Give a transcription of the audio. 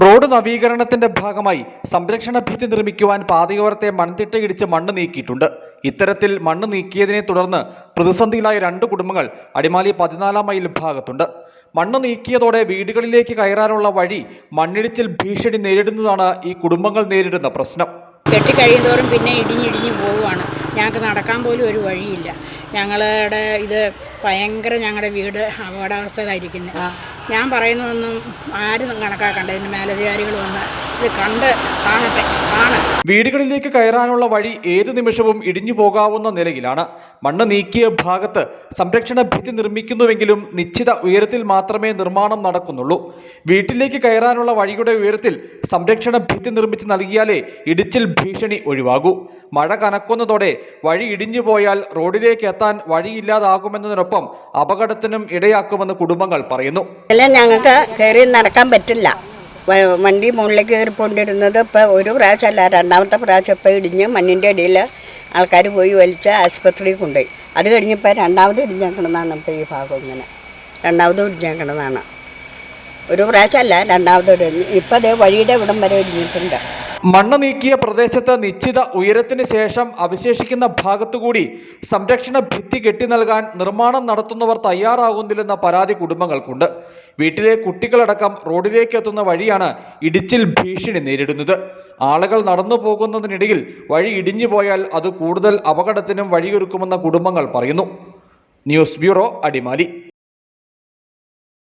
Road നവീകരണത്തിന്റെ ഭാഗമായി സംരക്ഷണ ഭിത്തി നിർമ്മിക്കുവാൻ പാതയോരത്തെ മൺതിട്ട ഇടിച്ച് മണ്ണ് നീക്കിയിട്ടുണ്ട്. ഇത്തരത്തിൽ മണ്ണ് നീക്കിയതിനെ തുടർന്ന് പ്രതിസന്ധിയിലായ രണ്ട് കുടുംബങ്ങൾ അടിമാലി പതിനാലാം മൈൽ ഭാഗത്തുണ്ട്. മണ്ണ് നീക്കിയതോടെ വീടുകളിലേക്ക് കയറാനുള്ള വഴി മണ്ണിടിച്ചിൽ ഭീഷണി നേരിടുന്നതാണ് ഈ കുടുംബങ്ങൾ നേരിടുന്ന പ്രശ്നം. കെട്ടിക്കഴിയുന്നതോറും പിന്നെ ഇടിഞ്ഞിടിഞ്ഞ് പോവുകയാണ്. ഞങ്ങൾക്ക് നടക്കാൻ പോലും ഒരു വഴിയില്ല. ഞങ്ങളുടെ ഇത് ഭയങ്കര ഞങ്ങളുടെ വീട് അപകടാവസ്ഥയിലായിരിക്കുന്നത് ഞാൻ പറയുന്നതൊന്നും ആരും കണക്കാക്കണ്ട. ഇതിന് മേലധികാരികൾ വന്ന് ഇത് കണ്ട് കാണട്ടെ. ആണ്. വീടുകളിലേക്ക് കയറാനുള്ള വഴി ഏതു നിമിഷവും ഇടിഞ്ഞു പോകാവുന്ന നിലയിലാണ്. മണ്ണ് നീക്കിയ ഭാഗത്ത് സംരക്ഷണ ഭിത്തി നിർമ്മിക്കുന്നുവെങ്കിലും നിശ്ചിത ഉയരത്തിൽ മാത്രമേ നിർമ്മാണം നടക്കുന്നുള്ളൂ. വീട്ടിലേക്ക് കയറാനുള്ള വഴിയുടെ ഉയരത്തിൽ സംരക്ഷണ ഭിത്തി നിർമ്മിച്ച് നൽകിയാലേ ഇടിച്ചിൽ ഭീഷണി ഒഴിവാകൂ. മഴ കനക്കുന്നതോടെ വഴി ഇടിഞ്ഞു പോയാൽ റോഡിലേക്ക് എത്താൻ വഴിയില്ലാതാകുമെന്നതിനൊപ്പം അപകടത്തിനും ഇടയാക്കുമെന്ന് കുടുംബങ്ങൾ പറയുന്നു. ഞങ്ങൾക്ക് കയറി നടക്കാൻ പറ്റില്ല. വണ്ടി മുകളിലേക്ക് കയറി പോണ്ടിരുന്നത് ഇപ്പോൾ ഒരു പ്രാവശ്യമല്ല രണ്ടാമത്തെ പ്രാവശ്യം ഇപ്പോൾ ഇടിഞ്ഞ് മണ്ണിന്റെ അടിയിൽ ആൾക്കാർ പോയി വലിച്ച ആശുപത്രിയിൽ കൊണ്ടുപോയി. അത് കഴിഞ്ഞപ്പോൾ രണ്ടാമത് ഇടിഞ്ഞേക്കണതാണ് ഇപ്പോൾ ഈ ഭാഗം ഇങ്ങനെ. രണ്ടാമത് ഇടിഞ്ഞേക്കണതാണ്. ഒരു പ്രാവശ്യമല്ല രണ്ടാമത് ഇടിഞ്ഞ്. ഇപ്പോൾ അതേ വഴിയുടെ ഇവിടം വരെ ഇടിഞ്ഞിട്ടുണ്ട്. മണ്ണ് നീക്കിയ പ്രദേശത്ത് നിശ്ചിത ഉയരത്തിന് ശേഷം അവശേഷിക്കുന്ന ഭാഗത്തുകൂടി സംരക്ഷണ ഭിത്തി കെട്ടി നൽകാൻ നിർമ്മാണം നടത്തുന്നവർ തയ്യാറാകുന്നില്ലെന്ന പരാതി കുടുംബങ്ങൾക്കുണ്ട്. വീട്ടിലെ കുട്ടികളടക്കം റോഡിലേക്ക് എത്തുന്ന വഴിയാണ് ഇടിച്ചിൽ ഭീഷണി നേരിടുന്നത്. ആളുകൾ നടന്നു പോകുന്നതിനിടയിൽ വഴി ഇടിഞ്ഞു പോയാൽ അത് കൂടുതൽ അപകടത്തിനും വഴിയൊരുക്കുമെന്ന കുടുംബങ്ങൾ പറയുന്നു. News bureau Adimali.